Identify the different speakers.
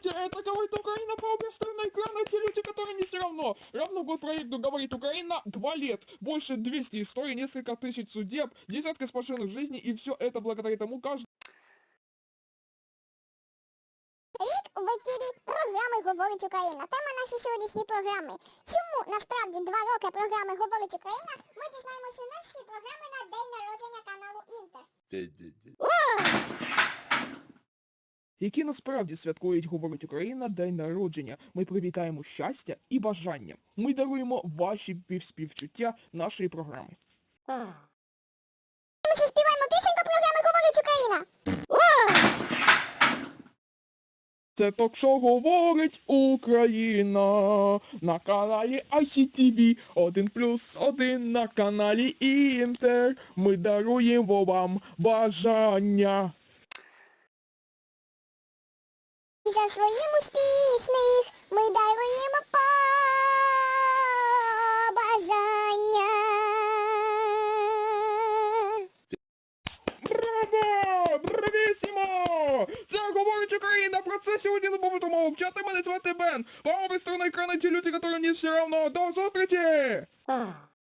Speaker 1: Здравствуйте, это говорит Украина по обе стороны экрана, те люди, которые не все равно. Равно год проекту говорит Украина, два лет, больше 200 историй, несколько тысяч судеб, десятки спасенных жизней, и все это благодаря тому, каждый
Speaker 2: Рік в ефірі програми Говорить Україна. Тема нашої сьогоднішньої програми. Чому насправді два роки програми Говорить Україна? Ми дізнаємося на всі програми на день народження каналу Інтер.
Speaker 1: Які насправді святкують, говорить Україна, день народження. Ми привітаємо щастя і бажання. Ми даруємо ваші півспівчуття нашої програми.
Speaker 2: Ми ще співаємо пісеньку програми Говорить Україна.
Speaker 1: Це ток-шоу говорить Україна на каналі ICTV 1 плюс 1 на каналі Інтер. Ми даруємо вам бажання.
Speaker 2: За своїм успішних ми даруємо побажання.
Speaker 1: Браво! Бравісімо! Це говорить Україна! Про це сьогодні не будемо мовчати. Мене звати Бен. По обі сторони екрана ті люди, які не все равно. До зустрічі!
Speaker 2: Ах.